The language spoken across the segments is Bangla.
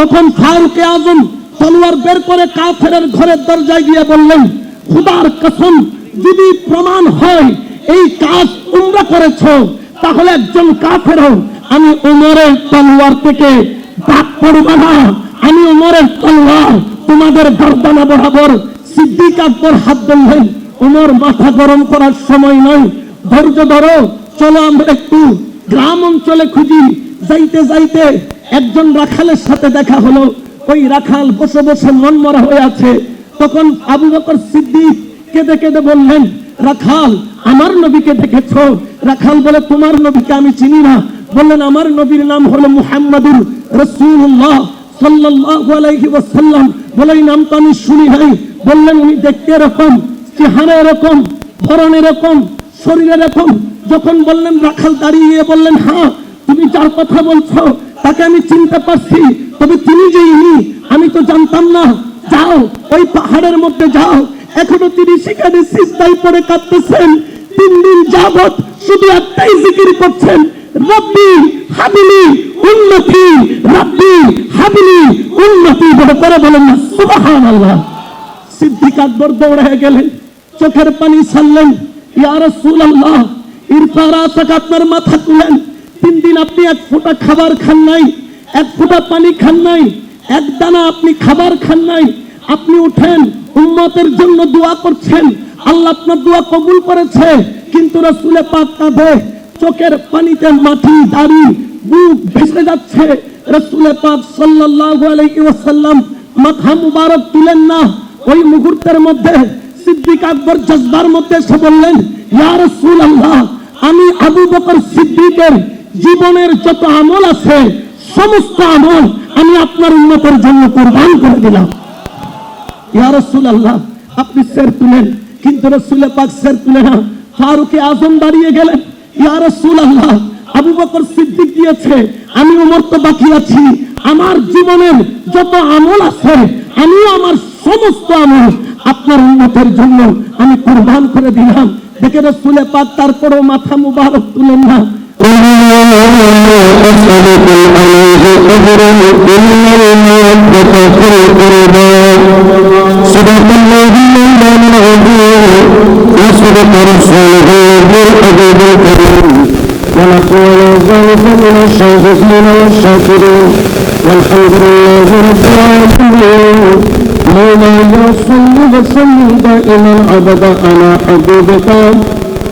তখন ফারুকে আজম তলোয়ার বের করে কাফেরের ঘরের দরজায় গিয়ে বললেন, খুদার কসম, যদি প্রমাণ হয় এই কাজ তোমরা করেছ, তাহলে একজন কাফেরও আমি উমরের তলোয়ার থেকে বাদ পড়বে না। আমি উমরের তলোয়ার তোমাদের গর্দানা বরাবর সিদ্দিক আকবর হাত ধরলেন উমর মাথা গরম করার সময় নয়, ধৈর্য ধরো, চলো আমরা একটু গ্রাম অঞ্চলে খুঁজি, যাইতে যাইতে একজন রাখালের সাথে দেখা হলো। ওই রাখাল বসে বসে মন মরা হয়ে আছে। তখন আবু বকর সিদ্দিক কেঁদে কেঁদে বললেন, রাখাল, আমার নবীকে দেখেছ? রাখাল বলে, তোমার নবীকে আমি চিনি না। বললেন, আমার নবীর নাম হলো মুহাম্মাদুর রসুল্লাহ সাল্লাল্লাহু আলাইহি ওয়াসাল্লাম। বলে, এই নাম তো আমি শুনি নাই। বললেন, উনি দেখতে এরকম, চেহারা এরকম, ধরন এরকম, শরীর এরকম। যখন বললেন, রাখাল দাঁড়িয়ে বললেন হ্যাঁ তুমি যার কথা বলছো তাকে আমি চিনতে পারছি। তবে তিনি যে ইনি, আমি তো জানতাম না। যাও, ওই পাহাড়ের মধ্যে যাও। এখনও তিনি সেখানে সিস্তাই পড়ে কাঁদতেছেন। তিন দিন যাবত শুধু একটাই জিকির করছেন। রব্বি হাবিলি উন্নতি, রব্বি হাবিলি উন্নতি। বলে করে বলেন না সুবহানাল্লাহ। সিদ্দিক আকবর দৌড়ে গেলেন। চোখের পানি ছাড়লেন। ইয়া রাসূলুল্লাহ, ইরফারা তাকে আপনার মাথা তুলেন। তিন দিন আপনি এক ফোঁটা খাবার খান নাই, এক ফোঁটা পানি খান নাই, এক দানা আপনি খাবার খান নাই। আপনি উঠেন, উম্মতের জন্য দোয়া করছেন, আল্লাহ আপনার দোয়া কবুল করেছে, কিন্তু রসুলে পাক কাঁধে চোখের পানিতে মাটি, দাড়ি, বুক ভেসে যাচ্ছে। রসুলে পাক সাল্লাল্লাহু আলাইহি ওয়াসাল্লাম মাথা মুবারক তুলেন না। ওই মুহূর্তের মধ্যে সিদ্দিক আকবর জজবার মধ্যে এসে বললেন, ইয়া রাসূলুল্লাহ, আমি আবু বকর সিদ্দিকের জীবনের যত আমল আছে, সমস্ত আমল আমি আপনার উন্নতের জন্য কোরবান করে দিলাম। ইয়া রাসূলুল্লাহ, আপনি সের তুলেন, কিন্তু রসুলে পাক সের তুলে না। ফারুকে আজম দাঁড়িয়ে গেলেন, ইয়া রাসূলুল্লাহ, আবু বকর সিদ্দিক দিয়েছে, আমি উমর তো বাকি আছি, আমার জীবনের যত আমল আছে আমি আমার সমস্ত আমল আপনার উন্নতের জন্য আমি কোরবান করে দিলাম। দেখে রসুলে পাক তারপরেও মাথা মুবারক তুলেন না। أسألك عليه أجرا إلا المودة في القربى صدق الله مولانا العظيم وصدق رسوله بالحبيب الكريم ونقول ذلك من الشاكرين والشاكرين والحمد لله رب العالمين مولاي صل وسلم دائما أبدا على حبيبك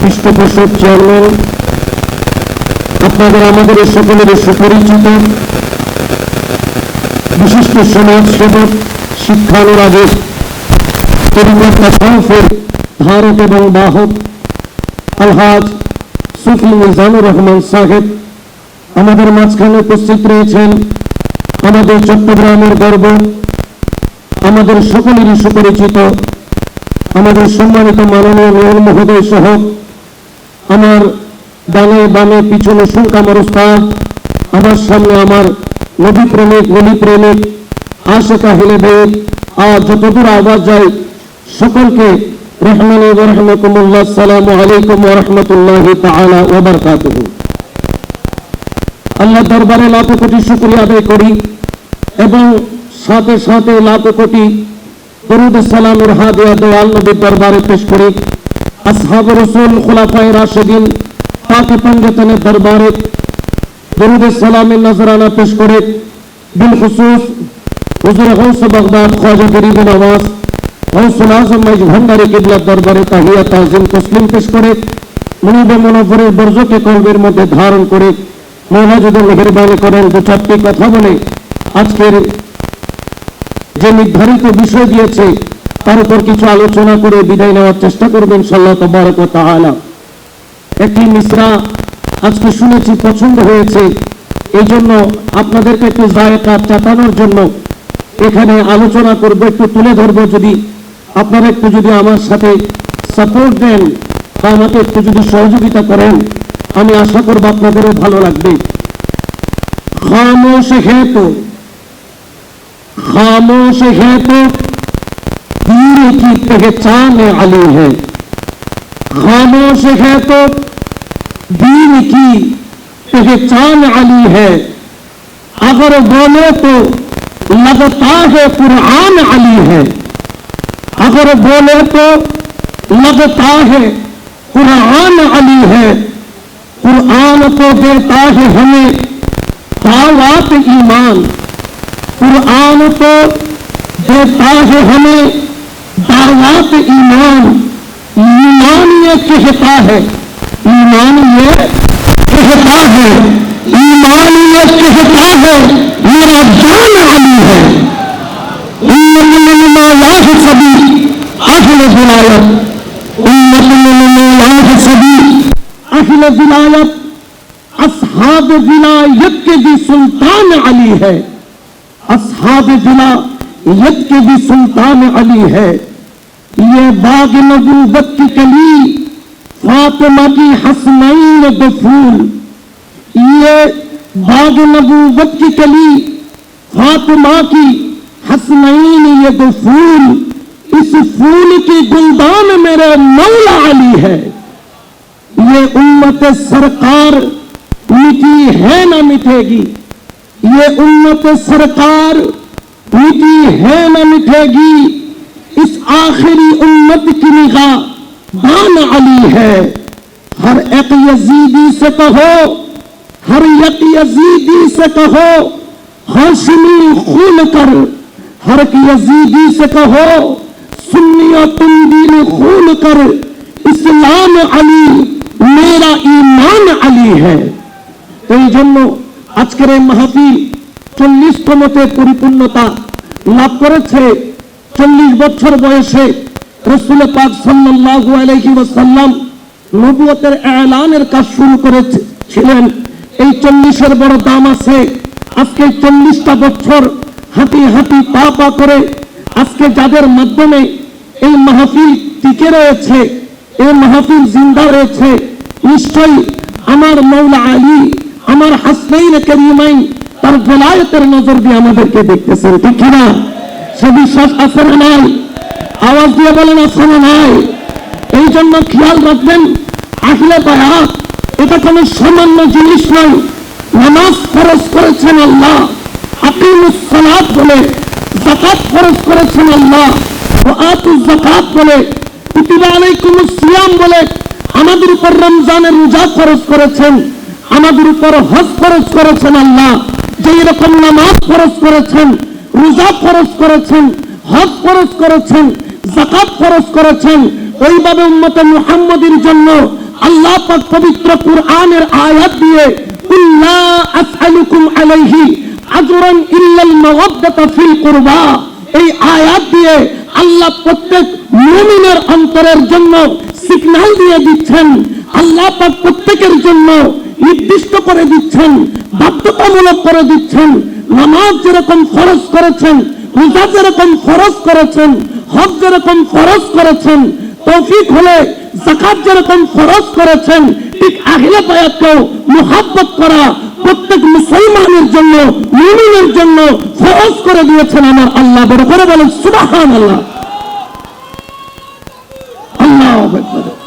পৃষ্ঠপোষক চেয়ারম্যান আপনাদের আমাদের সকলের সুপরিচিত, বিশিষ্ট সমাজ সেবক শিক্ষানুরাগের পরিবর্তন সাহসের ধারক এবং বাহক, আলহাজ সুফি মিজানুর রহমান সাহেব, আমাদের মাঝখানে উপস্থিত রয়েছেন আমাদের চট্টগ্রামের গর্ব, আমাদের সকলেরই সুপরিচিত, আমাদের সম্মানিত মাননীয় মেয়র মহোদয় সহ আমার ডানে বামে পিছনে শুল্ক আমার আমার সামনে আমার নদী প্রেমিক নদী প্রেমিক, আশেকা হিলে বেদ আর যতদূর আওয়াজ যায়, সকলকে রহমান রহমতুল্লাহ, সালাম আলাইকুম রহমতুল্লাহ আল্লাহ দরবারে কোটি শুকরিয়া আদায় করি এবং সাথে সাথে লাখো কোটি দরুদ সালামের দরবারে পেশ করি। আসহাব রসুল খোলাফায়ে রাশেদিন পাক পঞ্জতনের দরবারে দরুদ সালামের নজরানা পেশ করে হুজুর বাগদাদ গরিব নওয়াজ আজম মাইজ দরবারে তাহিয়া তাজিম তসলিম পেশ করে বর্জকে কলবের মধ্যে ধারণ করে যদি মেহরবানি করেন, দু চারটি কথা বলে আজকের যে নির্ধারিত বিষয় দিয়েছে তার উপর কিছু আলোচনা করে বিদায় নেওয়ার চেষ্টা করবেন সাল্লাহ তবরক তাহলা একটি মিশ্রা আজকে শুনেছি পছন্দ হয়েছে এই জন্য আপনাদেরকে একটু জায়গা চাপানোর জন্য এখানে আলোচনা করব, একটু তুলে ধরবো। যদি আপনারা একটু যদি আমার সাথে সাপোর্ট দেন বা আমাকে একটু যদি সহযোগিতা করেন, আমি আশা করব আপনাদেরও ভালো লাগবে। খামোশ হেতু খামোশ হেতু علی کی پہچان علی ہے۔ خاموش ہے تو دین کی پہچان علی ہے۔ اگر بولے تو لگتا ہے قرآن علی ہے۔ اگر بولے تو لگتا ہے قرآن علی ہے۔ قرآن کو دیتا ہے ہمیں خالات ایمان۔ قرآن کو دیتا ہے ہمیں اللہ سے ایمان ایمان یہ کہتا ہے، ایمان یہ کہتا ہے، ایمان یہ کہتا ہے، میرا جان علی ہے۔ اصحاب ولایت کے بھی سلطان علی ہے۔ اصحاب ضلع یت کے بھی سلطان علی ہے۔ یہ باغ نبوت کی کلی فاطمہ کی حسنین دفول یہ باغ نبوت کی کلی فاطمہ کی حسنین یہ دفول اس فول کی گلدان میرے مولا علی ہے۔ یہ امت سرکار میٹھی ہے نہ مٹھے گی۔ یہ امت سرکار میٹھی ہے نہ مٹھے گی۔ اس آخری امت کی نگاہ بان علی ہے۔ ہر ایک یزیدی سے کہو، ہر یک یزیدی سے کہو ہاشمی خون کر۔ ہر ایک یزیدی سے کہو سنیا تم دین خون کر۔ اسلام علی میرا ایمان علی ہے۔ تو এই জন্য আজকের এই মাহফিল চল্লিশতমতে পরিপূর্ণতা লাভ করেছে চল্লিশ বছর বয়সে রসুল পাক ওয়াসাল্লাম নবুয়তের এলানের কাজ শুরু করেছিলেন। এই চল্লিশের বড় দাম আছে। আজকে চল্লিশটা বছর হাতি হাতি পা পা করে আজকে যাদের মাধ্যমে এই মাহফিল টিকে রয়েছে, এই মাহফিল জিন্দা রয়েছে, নিশ্চয়ই আমার মৌলা আলী, আমার হাসনাইন করিমাইন তার বেলায়তের নজর দিয়ে আমাদেরকে দেখতেছেন, ঠিক কিনা? সে বিশ্বাস আছে না নাই। আওয়াজ দিয়ে বলেন আছে না নাই। এই জন্য খেয়াল রাখবেন, আসলে বায়াত এটা কোনো সামান্য জিনিস নয়। নামাজ ফরজ করেছেন আল্লাহ বলে জাকাত ফরজ করেছেন আল্লাহ জাকাত বলে সিয়াম বলে, আমাদের উপর রমজানের রোজা ফরজ করেছেন, আমাদের উপর হজ ফরজ করেছেন আল্লাহ যে এরকম নামাজ খরচ করেছেন রোজা খরচ করেছেন, হজ ফরজ করেছেন জাকাত খরচ করেছেন। ওইভাবে উম্মতে মুহাম্মদের জন্য আল্লাহ পাক পবিত্র কুরআনের আয়াত দিয়ে কুল্লা আসআলুকুম আলাইহি আজরান ইল্লাল মাওয়াদ্দাতা ফিল কুরবা। এই আয়াত দিয়ে আল্লাহ প্রত্যেক মুমিনের অন্তরের জন্য সিগন্যাল দিয়ে দিচ্ছেন। আল্লাহ পাক প্রত্যেকের জন্য নির্দিষ্ট করে দিচ্ছেন, বাধ্যতামূলক করে দিচ্ছেন। নামাজ যেরকম ফরজ করেছেন রোজা যেরকম ফরজ করেছেন, হজ যেরকম ফরজ করেছেন, তৌফিক হলে জাকাত যেরকম ফরজ করেছেন, ঠিক আহিলে বায়াতকেও মোহাব্বত করা প্রত্যেক মুসলমানের জন্য, মুমিনের জন্য ফরজ করে দিয়েছেন আমার আল্লাহ। বড় করে বলেন সুবাহান আল্লাহ আল্লাহ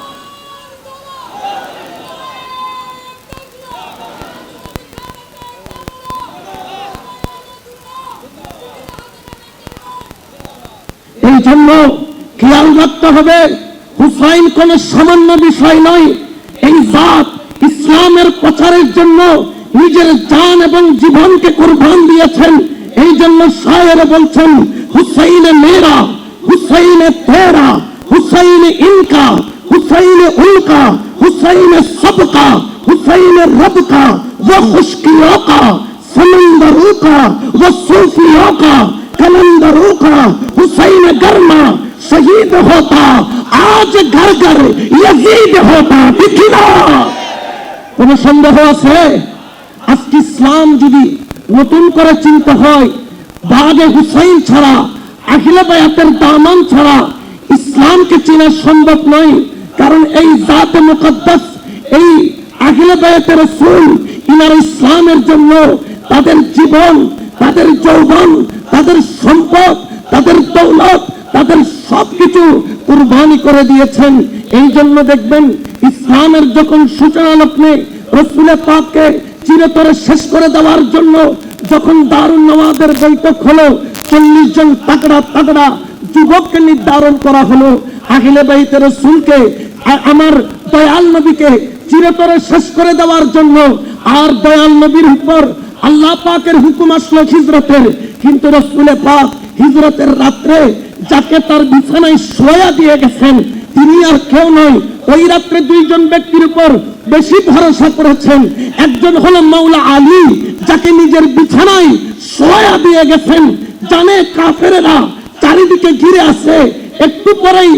আকবার। এই জন্য খেয়াল রাখতে হবে হুসাইন কোন সামান্য বিষয় নয় এই জাত ইসলামের প্রচারের জন্য নিজের জান এবং জীবনকে কোরবান দিয়েছেন এই জন্য শায়ের বলছেন হুসাইনে মেরা হুসাইনে তেরা হুসাইনে ইনকা হুসাইনে উনকা হুসাইনে সবকা হুসাইনে রবকা वो खुशकियों का समंदरों का वो सूफियों का कलंदरों का हुसैन गर्मा शहीद होता आज घर घर यजीद होता ঠিক কি না কোন সন্দেহ আছে আজকে ইসলাম যদি নতুন করে চিন্তা হয় বাগে হুসাইন ছাড়া আখিলা বায়াতের দামান ছাড়া ইসলামকে চেনা সম্ভব নয় কারণ এই জাতে মুকদ্দাস এই আখিলা বায়াতের রসুল ইনার ইসলামের জন্য তাদের জীবন তাদের যৌবন তাদের সম্পদ তাদের দৌলত, তাদের সবকিছু কুরবানি করে দিয়েছেন। এই জন্য দেখবেন, ইসলামের যখন সূচনা লগ্নে রসুলের পাককে চিরতরে শেষ করে দেওয়ার জন্য যখন দারুণ নওয়াজের বৈঠক হলো, চল্লিশ জন তাকড়া তাকড়া যুবককে নির্ধারণ করা হলো, আহিলে বাইতে রসুলকে আমার দয়াল নবীকে চিরতরে শেষ করে দেওয়ার জন্য আর দয়াল নবীর উপর আল্লাহ পাকের হুকুম আসলো হিজরতের। কিন্তু রসুলে পাক হিজরতের রাত্রে যাকে তার বিছানায় শোয়া দিয়ে গেছেন, তিনি আর কেউ নয়, ওই রাত্রে দুইজন ব্যক্তির উপর বেশি ভরসা করেছেন। একজন হলো মাওলা আলী, যাকে নিজের বিছানায় শোয়া দিয়ে গেছেন। জানে কাফেরেরা চারিদিকে ঘিরে আছে, একটু পরেই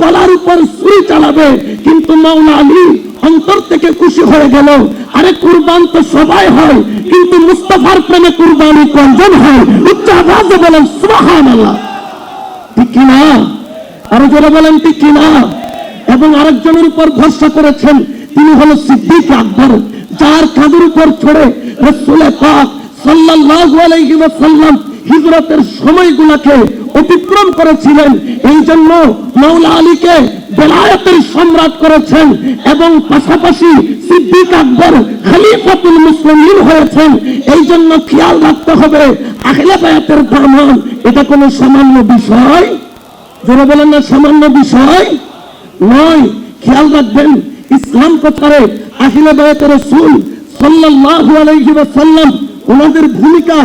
গলার উপর ছুরি চালাবে। কিন্তু মাওলা আলী অন্তর থেকে খুশি হয়ে গেল। আরে কুরবান তো সবাই হয়, কিন্তু মুস্তাফার প্রেমে কুরবানি কয়জন হয়? উচ্চ আওয়াজে বলেন, সুবহানাল্লাহ। ঠিক কিনা? আরও যারা বলেন, ঠিক কিনা? এবং আরেকজনের উপর ভরসা করেছেন, তিনি হলো সিদ্দিক আকবর, যার কাঁধের উপর ছড়ে রসুলে পাক সাল্লাল্লাহু আলাইহি ওয়াসাল্লাম হিজরতের সময়গুলোকে অতিক্রম করেছিলেন। এই জন্য মাওলা আলীকে বেলায়েতের সম্রাট করেছেন এবং পাশাপাশি সিদ্দিক আকবর খলিফাতুল মুসলিমিন হয়েছেন। এই জন্য খেয়াল রাখতে হবে, আহলে বায়াতের দামান, এটা কোনো সামান্য বিষয়? যারা বলেন না, সামান্য বিষয়? নয়, খেয়াল রাখবেন, ইসলাম প্রচারে আখিলে বায়াতে রসুল সাল্লাল্লাহু আলাইহি ওয়াসাল্লাম ওনাদের ভূমিকা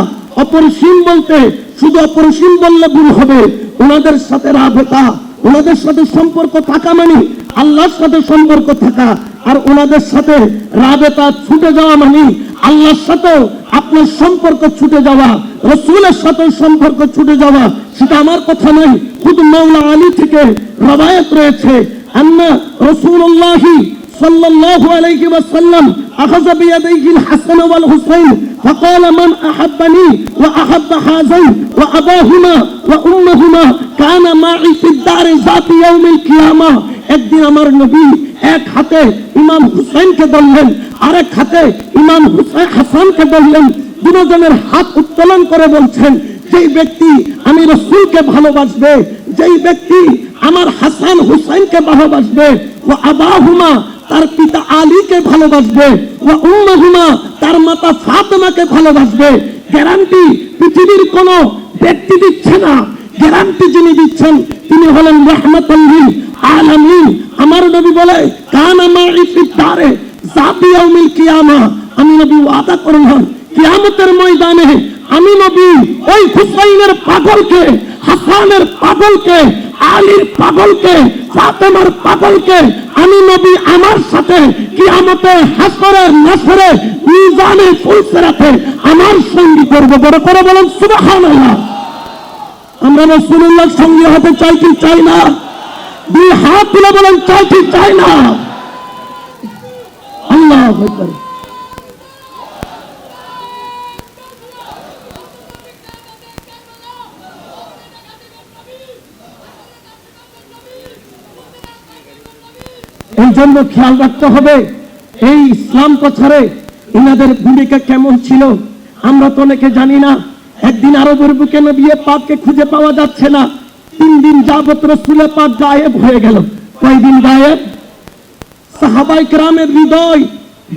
অপরিসীম বলতে শুধু অপরিসীম বললে ভুল হবে। ওনাদের সাথে রাবতা ওনাদের সাথে সম্পর্ক থাকা মানে আল্লাহর সাথে সম্পর্ক থাকা। আর ওনাদের সাথে রাবেতা ছুটে যাওয়া মানে আল্লাহর সাথেও আপনার সম্পর্ক ছুটে যাওয়া, রসুলের সাথে সম্পর্ক ছুটে যাওয়া। সেটা আমার কথা নয়, খুদ মৌলা আলী থেকে রবায়ত রয়েছে। আন্না রসুল্লাহি صلى الله عليه وسلم أخذ بيديه الحسن والحسين فقال من أحبني وأحب هذين وأباهما وأمهما كان معي في الدار ذات يوم القيامة একদিন আমার নবী এক হাতে ইমাম হুসেনকে ধরলেন আরেক হাতে ইমাম হুসেন হাসানকে ধরলেন দুজনের হাত উত্তোলন করে বলছেন যেই ব্যক্তি আমি রসুলকে ভালোবাসবে যেই ব্যক্তি আমার হাসান হুসাইনকে ভালোবাসবে ও আবাহুমা তার পিতা আলীকে ভালোবাসবে ও উম্মাহুমা তার মাতা ফাতেমাকে ভালোবাসবে। গ্যারান্টি পৃথিবীর কোন ব্যক্তি দিচ্ছে না। গ্যারান্টি যিনি দিচ্ছেন, তিনি হলেন রহমতুল্লিল আলামিন। আমার নবী বলে জাতিয়াউমিল কিয়ামা। আমি নবী ওয়াদা করলাম, কিয়ামতের ময়দানে আমি নবী ওই হুসাইনের পাগলকে হাসানের পাগলকে, আলীর পাগলকে, ফাতেমার পাগলকে আমি নবী আমার সাথে কিয়ামতে হাসরে নাসরে মিজানে ফুলসেরাতে আমার সঙ্গী করব। বড় করে বলেন, সুবহানাল্লাহ। আমরা রসুল্লাহর সঙ্গী হতে চাই কি চাই না? দুই হাত তুলে বলেন, চাই কি চাই না? আল্লাহ আকবার। এই জন্য খেয়াল রাখতে হবে, এই ইসলাম প্রচারে ইনাদের ভূমিকা কেমন ছিল, আমরা তো অনেকে জানি না, একদিন আরবের বুকে নবিয়ে পাককে খুঁজে পাওয়া যাচ্ছে না, তিন দিন যাবত রসুলের পাক গায়েব হয়ে গেল। কয়দিন গায়েব? সাহাবাই গ্রামের হৃদয়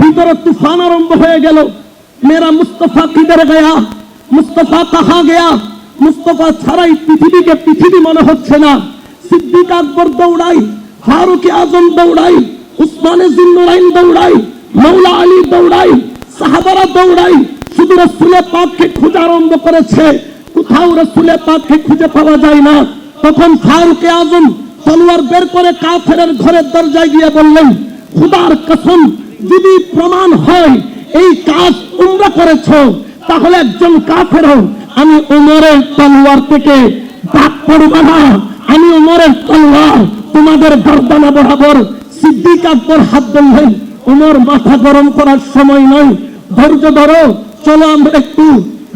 ভিতরে তুফান আরম্ভ হয়ে গেল। মেরা মুস্তফা কিদের গয়া? মুস্তফা কাহা গেয়া? মুস্তফা ছাড়াই পৃথিবীকে পৃথিবী মনে হচ্ছে না। সিদ্দিক আকবর দৌড়াই ফারুক আজম দৌড়াই, উসমানে জিন্নুরাইন দৌড়াই, মৌলা আলী দৌড়াই, সাহাবারা দৌড়াই, শুধু রসুলের পাককে খোঁজা আরম্ভ করেছে। কোথাও রসুলের পাককে খুঁজে পাওয়া যায় না। তখন ফারুকে আজম তলোয়ার বের করে কাফেরের ঘরের দরজায় গিয়ে বললেন, খুদার কসম, যদি প্রমাণ হয় এই কাজ তোমরা করেছ, তাহলে একজন কাফেরও আমি উমরের তলোয়ার থেকে বাদ পড়বে না। আমি উমরের তলোয়ার তোমাদের গর্দানা বরাবর সিদ্দিক আকবর হাত ধরলেন উমর মাথা গরম করার সময় নয়। ধৈর্য ধরো, চলো আমরা একটু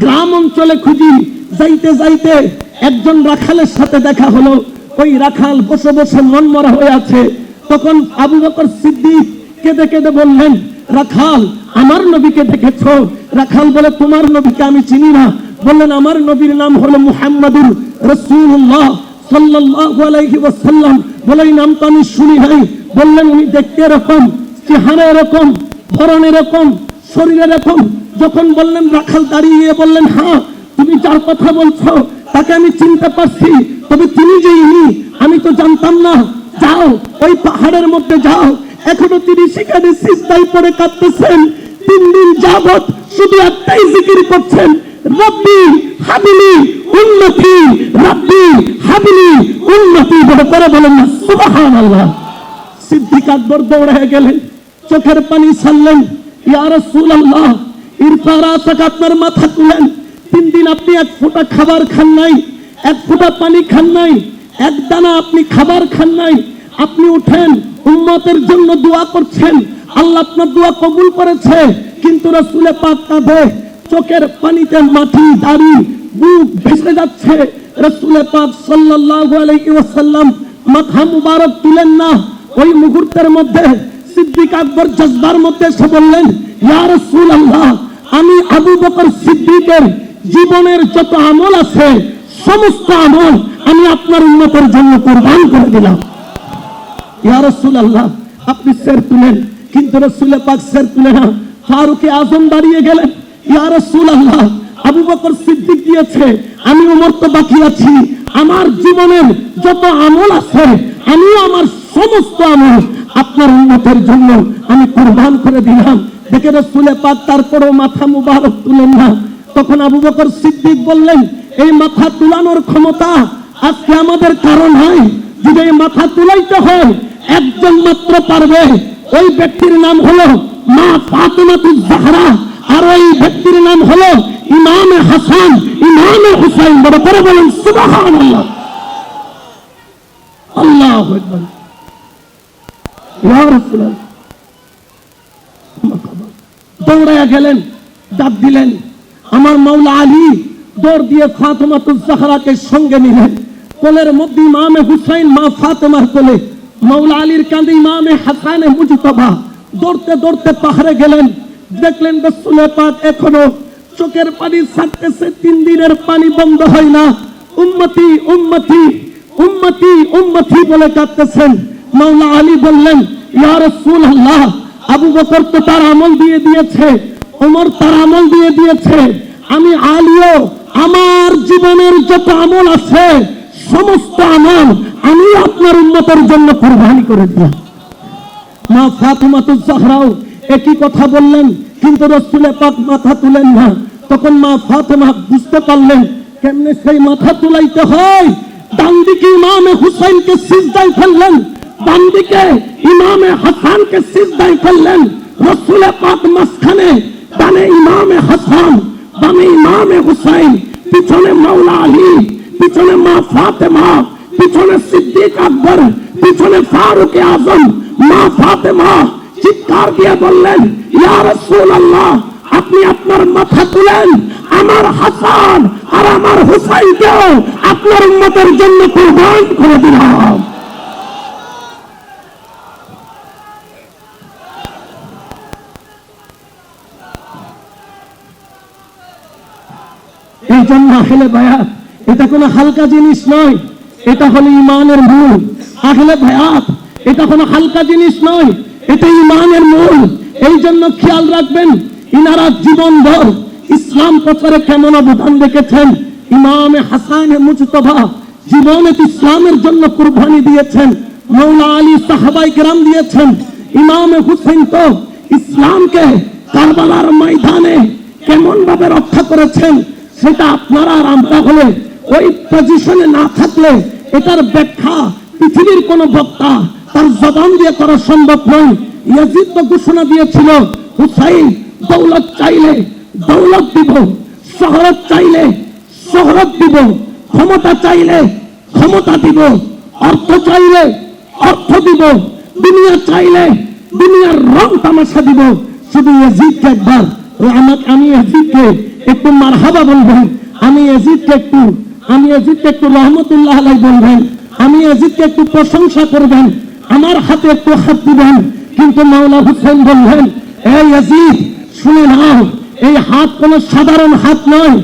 গ্রাম অঞ্চলে খুঁজি। যাইতে যাইতে একজন রাখালের সাথে দেখা হলো। ওই রাখাল বসে বসে মন মরা হয়ে আছে। তখন আবু বকর সিদ্দিক কেঁদে কেঁদে বললেন, রাখাল, আমার নবীকে দেখেছ? রাখাল বলে, তোমার নবীকে আমি চিনি না। বললেন, আমার নবীর নাম হলো মুহাম্মাদুর রসুল্লাহ সাল্লাল্লাহু আলাইহি ওয়াসাল্লাম। বলে, এই নাম তো আমি শুনি নাই। বললেন, উনি দেখতে এরকম, চেহারা এরকম, ধরন এরকম, শরীর এরকম। যখন বললেন, রাখাল দাঁড়িয়ে বললেন হ্যাঁ তুমি যার কথা বলছো, তাকে আমি চিনতে পারছি। তবে তিনি যে ইনি, আমি তো জানতাম না। যাও, ওই পাহাড়ের মধ্যে যাও। এখনও তিনি সেখানে সিস্তাই পড়ে কাঁদতেছেন। তিন দিন যাবত শুধু একটাই জিকির করছেন। রব্বি হাবিলি উন্নতি, রব্বি হাবিলি উন্নতি। বলে করে বলেন না, সুবহানাল্লাহ। সিদ্দিক আকবর দৌড়ে গেলেন, চোখের পানি ছাড়লেন। ইয়া রাসূলুল্লাহ ইরফারা তাকে আপনার মাথা তুলেন। তিন দিন আপনি এক ফোঁটা খাবার খান নাই, এক ফোঁটা পানি খান নাই, এক দানা আপনি খাবার খান নাই। আপনি উঠেন, উম্মতের জন্য দোয়া করছেন। আল্লাহ আপনার দোয়া কবুল করেছে, কিন্তু রসুলে পাক কাঁধে চোখের পানিতে মাটি, দাড়ি, বুক ভেসে যাচ্ছে। রসুলে পাক সাল্লাল্লাহু আলাইহি ওয়াসাল্লাম মাথা মুবারক তুলেন না। ওই মুহূর্তের মধ্যে সিদ্দিক আকবর জজবার মধ্যে এসে বললেন আমি আবু বকর সিদ্দিকের জীবনের যত আমল আছে, সমস্ত আমল আমি আপনার উন্নতের জন্য কোরবান করে দিলাম। আপনি সের তুলেন, কিন্তু রসুলে পাক সের তুলে না। ফারুকে আজম দাঁড়িয়ে গেলেন। আমি উমর তো বাকি আছি। আমার জীবনের যত আমল আছে আমি আমার সমস্ত আমল আপনার উন্নতের জন্য আমি কুরবান করে দিলাম। দেখে রসুলে পাক তারপরেও মাথা মুবারক তুলেন না। তখন আবু বকর সিদ্দিক বললেন, এই মাথা তুলানোর ক্ষমতা আজকে আমাদের কারণ হয়। যদি এই মাথা তুলাইতে হয়, একজন মাত্র পারবে। ওই ব্যক্তির নাম হলো মা ফাতেমাতুজ জাহরা। আর ওই ব্যক্তির নাম হলো ইমামে হাসান, ইমামে হুসাইন। বড় করে বলেন, সুবহানাল্লাহ। আল্লাহু রাসূলুল্লাহ। দৌড়াইয়া গেলেন, ডাক দিলেন। আমার মাওলা আলী দৌড় দিয়ে ফাতেমাতুজ জাহরাকে সঙ্গে নিলেন। কোলের মধ্যে ইমামে হুসাইন, মা ফাতেমার কোলে। মাওলা আলীর কাঁধে ইমামে হাসানে মুজতবা। দৌড়তে দৌড়তে পাহাড়ে গেলেন। দেখলেন রসুলে এখনও চোখের পানি ছাড়তেছে, তিন দিনের পানি বন্ধ হয় না। উম্মতি উম্মতি উম্মতি উম্মতি বলে কাঁদতেছেন মাওলা আলী বললেন, ইয়া রাসূলুল্লাহ, আবু বকর তো তার আমল দিয়ে দিয়েছে, ওমর তার আমল দিয়ে দিয়েছে। আমি আলিও, আমার জীবনের যত আমল আছে, সমস্ত আমল আমি আপনার উন্নতের জন্য কোরবানি করে দিলাম। মা ফাতেমা তো জাহরাও একই কথা বললেন, কিন্তু রসুলে পাক মাথা তুলেন না। তখন মা ফাতেমা বুঝতে পারলেন, কেমনে সেই মাথা তুলাইতে হয়? ডান দিকে ইমামে হুসাইনকে সিজদায় ফেললেন বাম দিকে ইমামে হাসানকে সিজদায় ফেললেন। রসুলে পাক মাঝখানে ডানে ইমামে হাসান, বামে ইমামে হুসাইন, পিছনে মাওলা আলী, পিছনে মা ফাতেমা, পিছনে সিদ্দিক আকবর, পিছনে ফারুক আজম, মা ফাতেমা চিৎকার দিয়ে বললেন আপনি আপনার মাথা তুলেন, আমার হাসান আর আমার হুসাইনকেও আপনার উম্মতের জন্য কুরবান করে দিলাম। এই জন্য আহলে বায়াত, এটা কোনো হালকা জিনিস নয়, এটা হলো ইমানের মূল। আহলে বায়াত, এটা কোনো হালকা জিনিস নয় এটা ইমানের মূল। এই জন্য খেয়াল রাখবেন, ইনারা জীবন ভর ইসলাম প্রচারে কেমন অবদান রেখেছেন। ইমামে হাসানে মুজতবা জীবনে ইসলামের জন্য কুরবানি দিয়েছেন মৌলা আলী সাহাবাই গ্রাম দিয়েছেন। ইমামে হুসেন তো ইসলামকে কারবালার ময়দানে কেমন ভাবে রক্ষা করেছেন, সেটা আপনারা আর আমরা হলে ওই পজিশনে না থাকলে এটার ব্যাখ্যা পৃথিবীর কোন বক্তা তার জবান দিয়ে করা সম্ভব নয়। ইয়াজিদ তো ঘোষণা দিয়েছিল, হুসাইন, দৌলত চাইলে দৌলত দিব, শহরত চাইলে শহরত দিব, ক্ষমতা চাইলে ক্ষমতা দিব, অর্থ চাইলে অর্থ দিব, দুনিয়া চাইলে দুনিয়ার রং তামাশা দিব। শুধু ইয়াজিদকে একবার আমাকে আমি এজিদকে একটু মারহাবা বলবেন, আমি এজিদকে একটু, আমি এজিদকে একটু রহমতুল্লাহ আলাই বলবেন, আমি এজিদকে একটু প্রশংসা করবেন। আমার হাতে একটু হাত দিবেন, কিন্তু মাওলা হুসেন বললেন এই এজিদ শুনে নাও, এই হাত কোনো সাধারণ হাত নয়,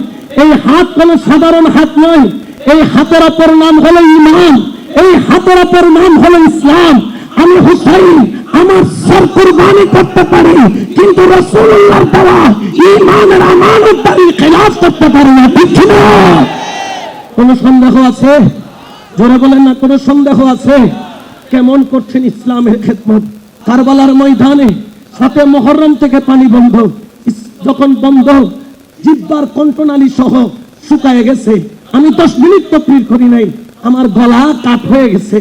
এই হাত কোনো সাধারণ হাত নয়, এই হাতের অপর নাম হলো ইমান এই হাতের অপর নাম হলো ইসলাম। আমি হুসাইন, আমার সর কুরবানি করতে পারি, কিন্তু রসুল্লাহ দেওয়া ইমানের আমানত দাবি খেলাফ করতে পারি না, ঠিক না? কোনো সন্দেহ আছে? জোরে বলেন না, কোনো সন্দেহ আছে? কেমন করছেন ইসলামের খেদমত? কারবালার ময়দানে সাথে মহরম থেকে পানি বন্ধ। যখন বন্ধ, জিব্বার কণ্ঠনালী সহ শুকায় গেছে। আমি দশ মিনিট তকরির করি নাই, আমার গলা কাঠ হয়ে গেছে।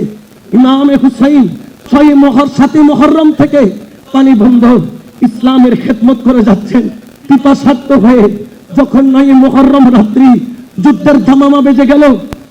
ইমামে হুসাইন ছয় মহর সাথে মহরম থেকে পানি বন্ধ। ইসলামের খেদমত করে যাচ্ছেন। পিপাসার্থ হয়ে যখন নয় মহরম রাত্রি যুদ্ধের ধামামা বেজে গেল,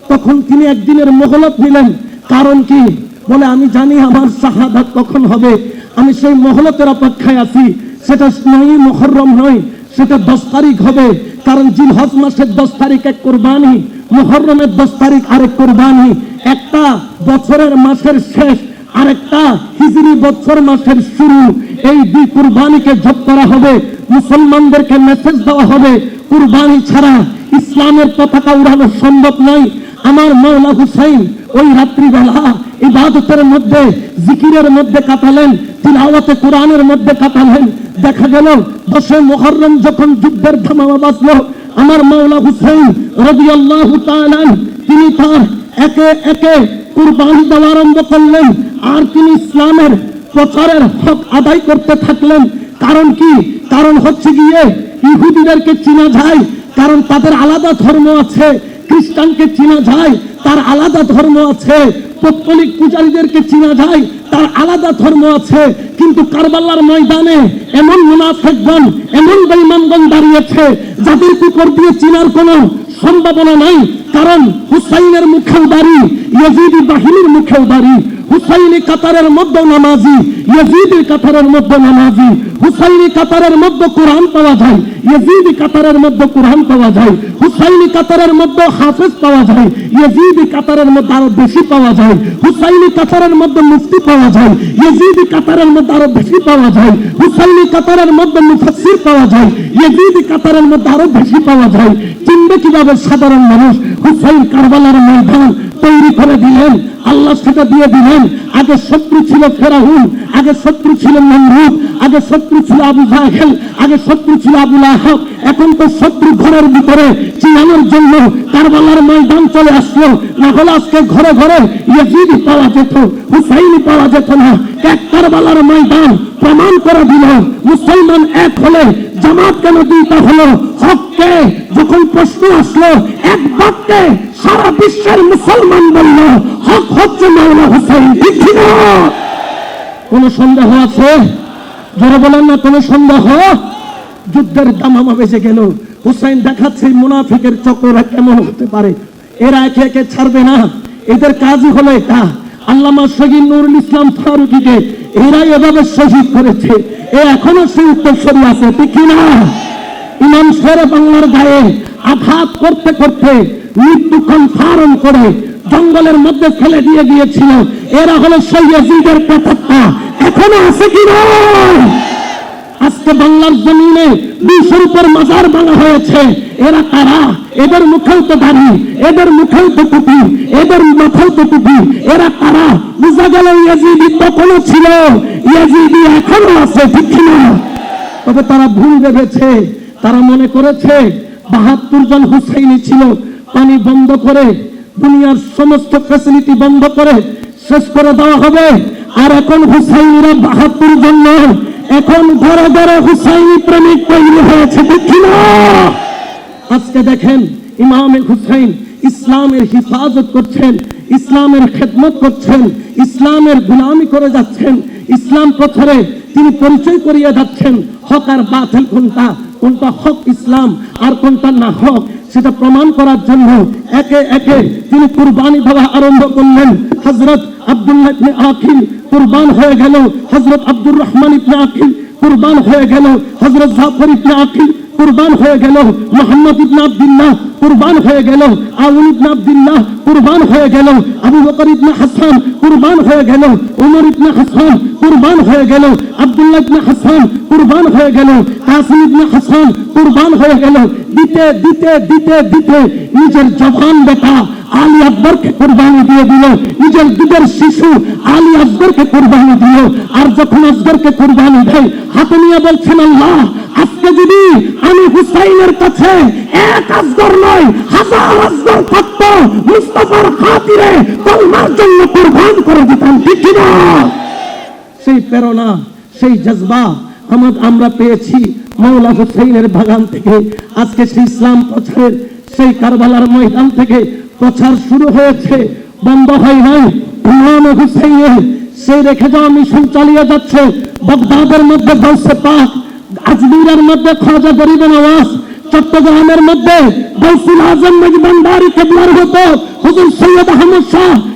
তখন তিনি একদিনের মহলত নিলেন। কারণ কি? বলে, আমি জানি আমার শাহাদাত কখন হবে। আমি সেই মহলতের অপেক্ষায় আছি। সেটা নয় মহরম নয়, সেটা দশ তারিখ হবে। কারণ জিলহজ মাসের দশ তারিখ এক কোরবানি, মহরমের দশ তারিখ আরেক কোরবানি। একটা বছরের মাসের শেষ, আরেকটা হিজরি বছর মাসের শুরু। এই দুই কুরবানিকে যোগ করা হবে। মুসলমানদেরকে মেসেজ দেওয়া হবে, কুরবানি ছাড়া ইসলামের পতাকা উড়ানো সম্ভব নয়। আমার মৌলা হুসাইন ওই রাত্রিবেলা ইবাদতের মধ্যে, জিকিরের মধ্যে কাটালেন, তিলাওয়াতে কোরআনের মধ্যে কাটালেন। দেখা গেল দশে মোহরম যখন যুদ্ধের ধামামা বাজলো, আমার মাওলা হুসাইন রাদিয়াল্লাহু তাআলা তিনি তার একে একে কুরবানি দেওয়া আরম্ভ করলেন, আর তিনি ইসলামের প্রচারের হক আদায় করতে থাকলেন। কারণ কি? কারণ হচ্ছে গিয়ে ইহুদিদেরকে চিনা যায়, কারণ তাদের আলাদা ধর্ম আছে। খ্রিস্টানকে চিনা যায়, তার আলাদা ধর্ম আছে। পৌত্তলিক পূজারীদেরকে চিনা যায়, তার আলাদা ধর্ম আছে। কিন্তু কারবালার ময়দানে এমন মুনাফেকগণ, এমন বেইমানগণ দাঁড়িয়েছে, যাদের কুকুর দিয়ে চিনার কোনো সম্ভাবনা নাই। কারণ হুসাইনের মুখেও দাঁড়ি, ইয়েজিদি বাহিনীর মুখেও দাঁড়ি। হুসাইনি কাতারের মধ্যে নামাজি ইয়াজিদি কাতারের মধ্যে নামাজি হুসাইনি কাতারের মধ্যে কোরআন পাওয়া যায় ইয়াজিদি কাতারের মধ্যে কোরআন পাওয়া যায় হুসাইনি কাতারের মধ্যে হাফেজ পাওয়া যায় ইয়াজিদি কাতারের মধ্যে আরও বেশি পাওয়া যায় হুসাইনি কাতারের মধ্যে মুফতি পাওয়া যায় ইয়াজিদি কাতারের মধ্যে আরও বেশি পাওয়া যায় হুসাইনি কাতারের মধ্যে মুফাসসির পাওয়া যায় ইয়াজিদি কাতারের মধ্যে আরও বেশি পাওয়া যায় চিনবে কীভাবে সাধারণ মানুষ হুসাইন কারবালার ময়দান তৈরি করে দিলেন আল্লাহ সেটা দিয়ে দিলেন। আগে শত্রু ছিল ফেরাহুন আগে শত্রু ছিল নমরুদ, আগে শত্রু ছিল আবু জাহেল, আগে শত্রু ছিল আবু লাহাব। এখন তো শত্রু ঘরের ভিতরে। চিনানোর জন্য কারবালার ময়দান চলে আসলো। না হলে আজকে ঘরে ঘরে ইয়াজিদ পাওয়া যেত হুসাইনি পাওয়া যেত না। এক কারবালার ময়দান প্রমাণ করে দিল, মুসলমান এক হলে, জামাত কেন দুইটা হলো? হককে যখন প্রশ্ন আসলো, এক বাক্যে সারা বিশ্বের মুসলমান বলল হক হচ্ছে মাওলা হোসেন ঠিক কি না? কোনো সন্দেহ আছে? জোরে বলেন না সন্দেহ? যুদ্ধের দামামা গেল। হুসাইন দেখাচ্ছে মুনাফিকের চক্ররা কেমন হতে পারে। এরা একে একে ছাড়বে না। এদের কাজই হলো এটা। আল্লামা শহীদ নুরুল ইসলাম ফারুকিকে এরাই এভাবে শহীদ করেছে। এ এখনও সেই উত্তরসূরি আছে, ঠিক না? ইমাম বাংলার গায়ে আঘাত করতে করতে মৃত্যু কনফার্ম করে জঙ্গলের মধ্যে ফেলে দিয়ে গিয়েছিল এরা হলো সৈয়দের প্রেতাত্মা এখনও আছে কি আজকে বাংলার জমিনে উপর মাজার হয়েছে। এরা কারা? এদের মুখেও তো এদের মুখেও তো টুপি, এদের তো টুপি। এরা গেল ইয়াজিদি তখনও ছিল। ইয়াজিদি এখনও আছে, ঠিক তবে তারা ভুল ভেবেছে। তারা মনে করেছে, বাহাত্তর জন হুসাইনি ছিল। পানি বন্ধ করে দুনিয়ার সমস্ত ফ্যাসিলিটি বন্ধ করে শেষ করে দেওয়া হবে। আর এখন হুসাইনিরা বাহাত্তর জন নয়। এখন ঘরে ঘরে হুসাইনি প্রেমিক তৈরি হয়েছে দেখি আজকে দেখেন ইমামে হুসাইন ইসলামের হিফাজত করছেন, ইসলামের খেদমত করছেন, ইসলামের গুলামি করে যাচ্ছেন, ইসলাম প্রচারে তিনি পরিচয় করিয়ে যাচ্ছেন হকার বাতিল কোনটা? কোনটা হক ইসলাম আর কোনটা না হক, সেটা প্রমাণ করার জন্য একে একে তিনি কুরবানি দেওয়া আরম্ভ করলেন। হজরত আব্দুল্লাহ ইবনে আকিল কুরবান হয়ে গেল। হজরত আব্দুর রহমান ইবনে আকিল কুরবান হয়ে গেল। হজরত জাফর ইবনে আকিল কুরবান হয়ে গেল। মোহাম্মদ ইবনে আব্দুল্লাহ কুরবান হয়ে গেল। আউন ইবনে আব্দুল্লাহ কুরবান হয়ে গেল। আবু বকর ইবনে হাসান কুরবান হয়ে গেল। উমর ইবনে হাসান কুরবান হয়ে গেল। আব্দুল্লাহ ইবনে হাসান কুরবান হয়ে গেল। হাসান কুরবান হয়ে গেল। দিতে দিতে দিতে দিতে নিজের জবান বেটা আলী আকবরকে কোরবানি দিয়ে দিল। নিজের দুধের শিশু আলী আকবরকে কোরবানি দিল। আর যখন আসগরকে কোরবানি দেয়, হাতে নিয়ে বলছেন, আল্লাহ, আজকে যদি আমি হুসাইনের কাছে এক আসগর নয়, হাজার আসগর থাকতো, মুস্তফার খাতিরে কলমার জন্য কোরবান করে দিতাম, ঠিক না সেই প্রেরণা, সেই জজবা আমার পেয়েছি মৌলা হুসাইনের বাগান থেকে। আজকে সেই ইসলাম প্রচারের, সেই কারবালার ময়দান থেকে প্রচার শুরু হয়েছে। বন্ধ হয় নাই। ইমাম হুসাইনের সেই রেখে যাওয়া মিশন চালিয়ে যাচ্ছে। বগদাদের মধ্যে গলসে পাক, আজমিরের মধ্যে খাজা গরিব নওয়াজ, চট্টগ্রামের মধ্যে গৌসুল আজম মেজবান্ডারি কেবলার হতো হুজুর সৈয়দ আহমদ শাহ